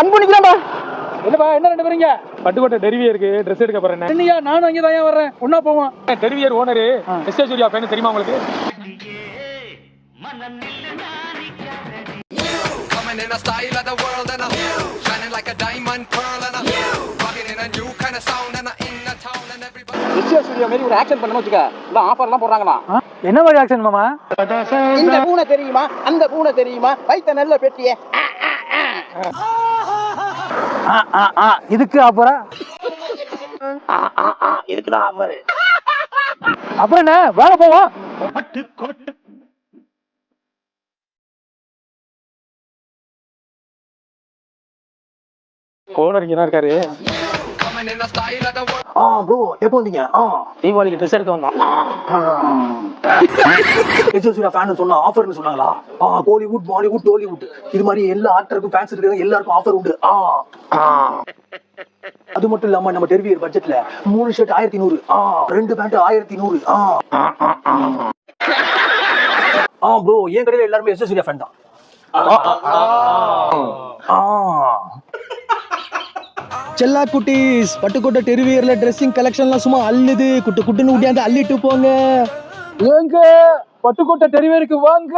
அன்பு நிக்கிறான்பா என்னப்பா என்ன ரெண்டு பேருங்க பட்டுக்கோட்டை டெரிவியருக்கு ட்ரெஸ் எடுக்க போறேன் என்னையா நானும் அங்கே தான் வர்றேன்? ஒன்னா போவோம். டெரிவியர் ஓனரு. எஸ் சூர்யா தெரியுமா உங்களுக்கு? Coming in a style of the world and a shining like a diamond pearl and a rocking in a new kind of sound and a in the town and everybody. SA studio மாதிரி ஒரு action பண்ணணும் வச்சுக்க. இல்லை ஆஃபர்லாம் போடுறாங்களாம் என்ன மாதிரி action மாமா? இந்த பூனை தெரியுமா? அந்த பூனை தெரியுமா? வைத்த நல்ல பெட்டியே. இதுக்கு அப்புறம் இருக்குடா ஆஃபர் அப்புறம் என்ன? வாங்க போவோம். இங்கே தான் இருக்காரு. ஆ ப்ரோ எப்போ வந்தீங்க? ஆ. தீபாவளிக்கு ட்ரெஸ் எடுக்க வந்தோம். எஸ்எஸ்சியில் ஃபேன் சொன்னா ஆஃபர்னு சொன்னாங்களா? ஆ கோலிவுட் பாலிவுட் டோலிவுட் இது மாதிரி எல்லா ஆக்டருக்கும் ஃபேன்ஸ் இருக்காங்க எல்லாருக்கும் ஆஃபர் உண்டு. ஆ. ஆ. அது மட்டும் இல்லாம நம்ம டெர்வியர் பட்ஜெட்ல மூணு ஷர்ட் ஆயிரத்தி நூறு. ஆ ரெண்டு பேண்ட் ஆயிரத்தி நூறு. ஆ. ஆ ப்ரோ என் கடையில எல்லாருமே எஸ்எஸ்சியில் ஃபேன் தான். ஆ. செல்லா குட்டீஸ் பட்டுக்கோட்டை டெரிவியர்ல ட்ரெஸ்ஸிங் கலெக்ஷன்லாம் சும்மா அள்ளுது. குட்டு குட்டுன்னு ஊட்டியாந்து அள்ளிட்டு போங்க. ஏங்க பட்டுக்கோட்டை டெரிவேருக்கு வாங்க.